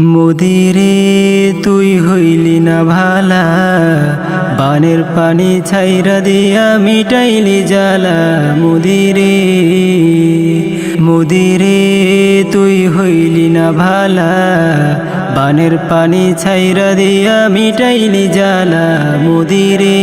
মুদিরে, তুই হইলি না ভালা। বানের পানি ছাইরা দিয়া মিটাইলি জ্বালা। মুদিরে মুদিরে, তুই হইলি না ভালা। বানের পানি ছাইরা দিয়া মিটাইলি জ্বালা। মুদিরে,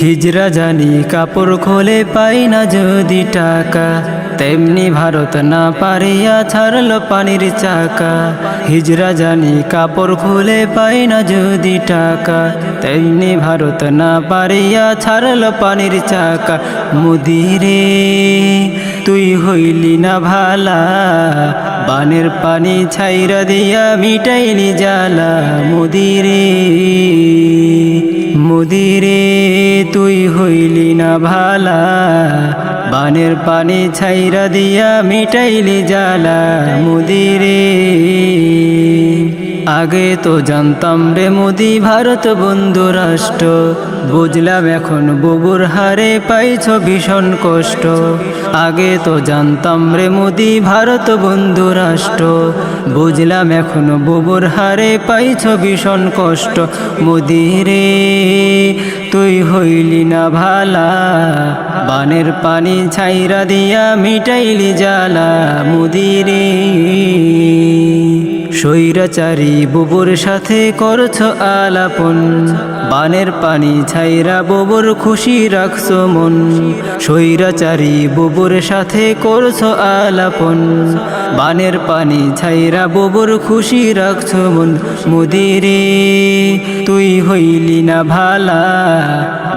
হিজরা জানি কাপড় খোলে পাই না যদি টাকা। তেমনি ভারত না পারিয়া ছাড়ল পানির চাকা। হিজরা জানি কাপড় খুলে পাই না যদি টাকা। তেমনি ভারত না পারিয়া ছাড়ল পানির চাকা। মুদিরে, তুই হইলি না ভালা। বানের পানি ছাইরা দিয়া মিটাইলি জ্বালা। মুদিরে। বানের পানি ছাইরা দিয়া মিটাইলি জ্বালা মুদিরে আগে তো জানতাম রে মোদি, ভারত বন্ধু রাষ্ট্র। বুঝলাম এখন বুবুর হারে পাইছ ভীষণ কষ্ট। আগে তো জানতাম রে মোদি, ভারত বন্ধু রাষ্ট্র। বুঝলাম এখন বুবুর হারে পাইছ ভীষণ কষ্ট মুদিরে, তুই হইলি না ভালা। বানের পানি ছাইরা দিয়া মিটাইলি জ্বালা। মুদিরে। সৈরাচারি বুবুর সাথে করছ আলাপন। বানের পানি ছাইরা বুবুর খুশি রাখছ মন। সৈরাচারি বুবুর সাথে করছ আলাপন। বানের পানি ছাইরা বুবুর খুশি রাখছ মন। মুদিরে, তুই হইলি না ভালা।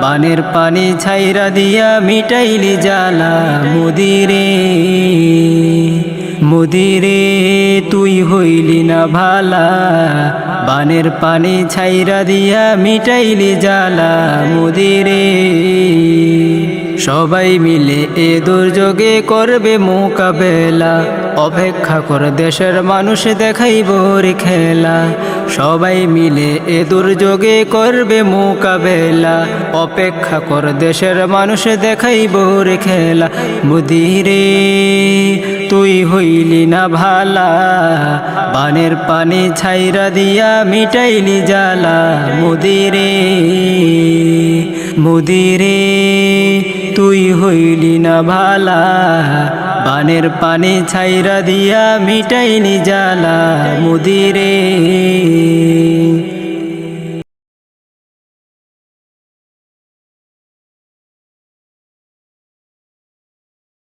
বানের পানি ছাইরা দিয়া মিটাইলি জ্বালা। মুদিরে মুদিরে তুই হইলি না ভালা। বানের পানি ছাইরা দিয়া মিটাইলি জ্বালা। মুদিরে সবাই মিলে এ দুর্যোগে করবে মোকাবেলা। অপেক্ষা কর দেশের মানুষ দেখাইব রে খেলা। সবাই মিলে এ দুর্যোগে করবে মোকাবেলা। অপেক্ষা কর দেশের মানুষ দেখাইব রে খেলা। মুদিরে তুই হইলি না ভালা। বানের পানি ছাইরা দিয়া মিটাইলি জ্বালা। মুদিরে মুদিরে তুই হইলি না ভালা। বানের পানি ছাইরা দিয়া মিটাইলি জ্বালা। মুদিরে